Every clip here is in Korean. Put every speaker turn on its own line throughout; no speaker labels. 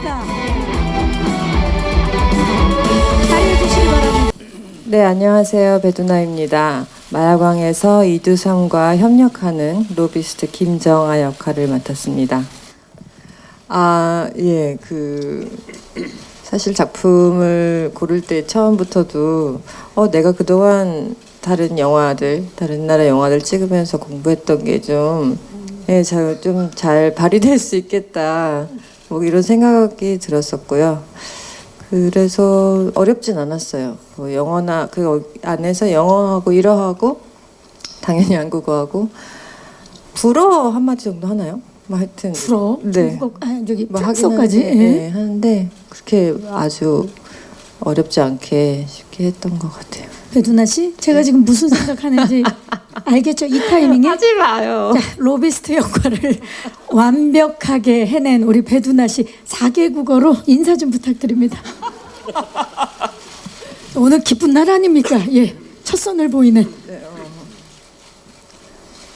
있습니까? 자리해 주시기 바랍니다. 네, 안녕하세요. 배두나입니다. 마야광에서 이두삼과 협력하는 로비스트 김정아 역할을 맡았습니다. 아, 예, 그, 사실 작품을 고를 때 처음부터도, 어, 내가 그동안 다른 영화들, 다른 나라 영화들 찍으면서 공부했던 게 좀, 예, 네, 좀잘 발휘될 수 있겠다. 뭐 이런 생각이 들었었고요. 그래서 어렵진 않았어요. 뭐 영어나 그 안에서 영어하고 일어하고 당연히 한국어하고 불어 한 마디 정도 하나요? 뭐 하여튼
불어
네.
중국어 아 저기
뭐
프랑스어까지
하긴
예.
하는데, 네, 하는데 그렇게 아주 어렵지 않게 쉽게 했던 것 같아요.
배두나 씨 제가 지금 무슨 생각하는지 알겠죠 이 타이밍에
하지 마요.
자, 로비스트 역할을 완벽하게 해낸 우리 배두나 씨 4개 국어로 인사 좀 부탁드립니다. 오늘 기쁜 날 아닙니까? 예, 첫 선을 보이는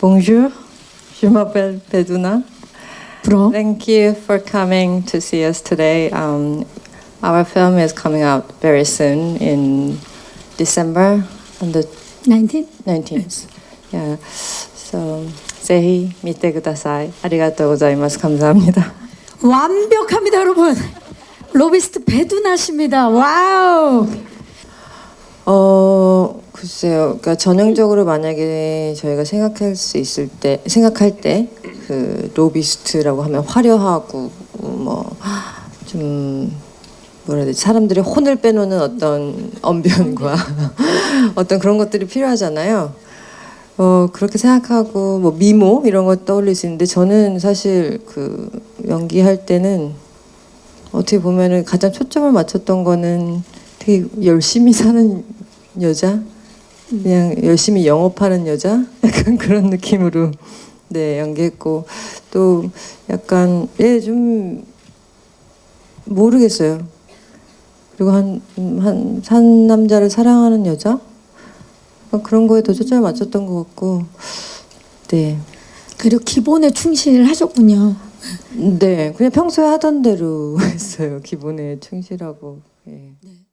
Bonjour, je m'appelle Beduna.
불어.
Thank you for coming to see us today. Um, our film is coming out very soon in December on the
19?
19th. Yeah. So, ぜひ見てください。ありがとうございます。 감사합니다.
완벽합니다, 여러분. 로비스트 배두나 씨입니다. 와우.
어, 글쎄요. 그러니까 전형적으로 만약에 저희가 생각할 수 있을 때 생각할 때 그 로비스트라고 하면 화려하고 뭐 좀 뭐라 해야 되지? 사람들의 혼을 빼놓는 어떤 언변과 어떤 그런 것들이 필요하잖아요. 어, 그렇게 생각하고 뭐 미모 이런 거 떠올릴 수 있는데 저는 사실 그 연기할 때는 어떻게 보면은 가장 초점을 맞췄던 거는 되게 열심히 사는 여자, 그냥 열심히 영업하는 여자, 약간 그런 느낌으로 네 연기했고 또 약간 예좀 모르겠어요. 그리고 한한 산 남자를 사랑하는 여자 그런 거에 더 초점을 맞췄던 것 같고 네.
그리고 기본에 충실하셨군요.
네, 그냥 평소에 하던 대로 했어요. 기본에 충실하고. 예.
네.